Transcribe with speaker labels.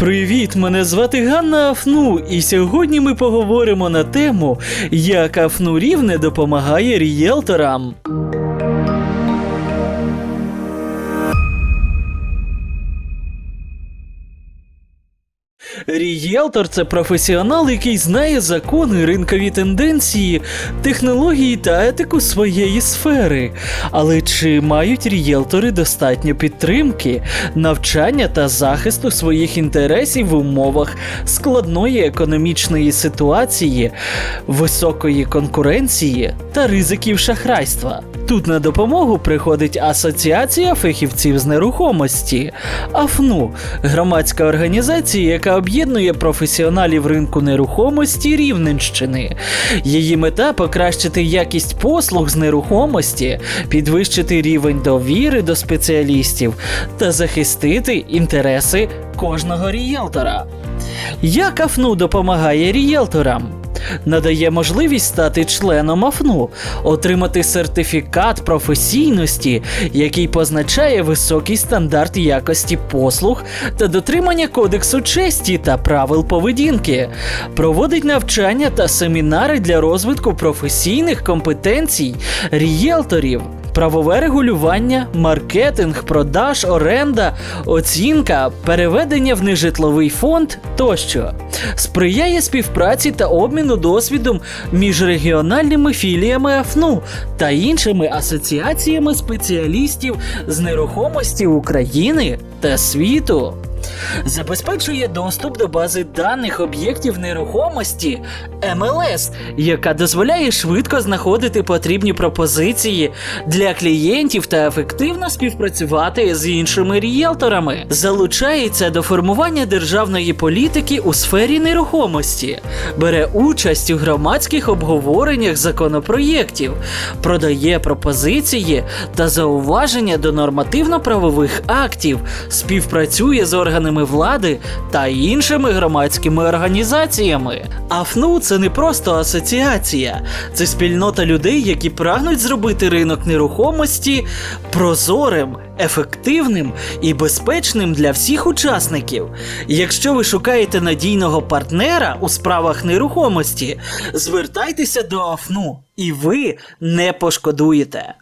Speaker 1: Привіт, мене звати Ганна Афну, і сьогодні ми поговоримо на тему, як Афну Рівне допомагає рієлторам. Рієлтор це професіонал, який знає закони, ринкові тенденції, технології та етику своєї сфери. Але чи мають рієлтори достатньо підтримки, навчання та захисту своїх інтересів в умовах складної економічної ситуації, високої конкуренції та ризиків шахрайства? Тут на допомогу приходить Асоціація фахівців з нерухомості АФНУ, громадська організація, яка об'єднує професіоналів ринку нерухомості Рівненщини. Її мета покращити якість послуг з нерухомості, підвищити рівень довіри до спеціалістів та захистити інтереси кожного рієлтора. Як АФНУ допомагає рієлторам? Надає можливість стати членом АФНУ, отримати сертифікат професійності, який позначає високий стандарт якості послуг та дотримання кодексу честі та правил поведінки, проводить навчання та семінари для розвитку професійних компетенцій рієлторів. Правове регулювання, маркетинг, продаж, оренда, оцінка, переведення в нежитловий фонд тощо сприяє співпраці та обміну досвідом між регіональними філіями АФНУ та іншими асоціаціями спеціалістів з нерухомості України та світу. Забезпечує доступ до бази даних об'єктів нерухомості МЛС, яка дозволяє швидко знаходити потрібні пропозиції для клієнтів та ефективно співпрацювати з іншими рієлторами. Залучається до формування державної політики у сфері нерухомості, бере участь у громадських обговореннях законопроєктів, продає пропозиції та зауваження до нормативно-правових актів, співпрацює з органами влади та іншими громадськими організаціями. АФНУ це не просто асоціація, це спільнота людей, які прагнуть зробити ринок нерухомості прозорим, ефективним і безпечним для всіх учасників. Якщо ви шукаєте надійного партнера у справах нерухомості, звертайтеся до АФНУ, і ви не пошкодуєте.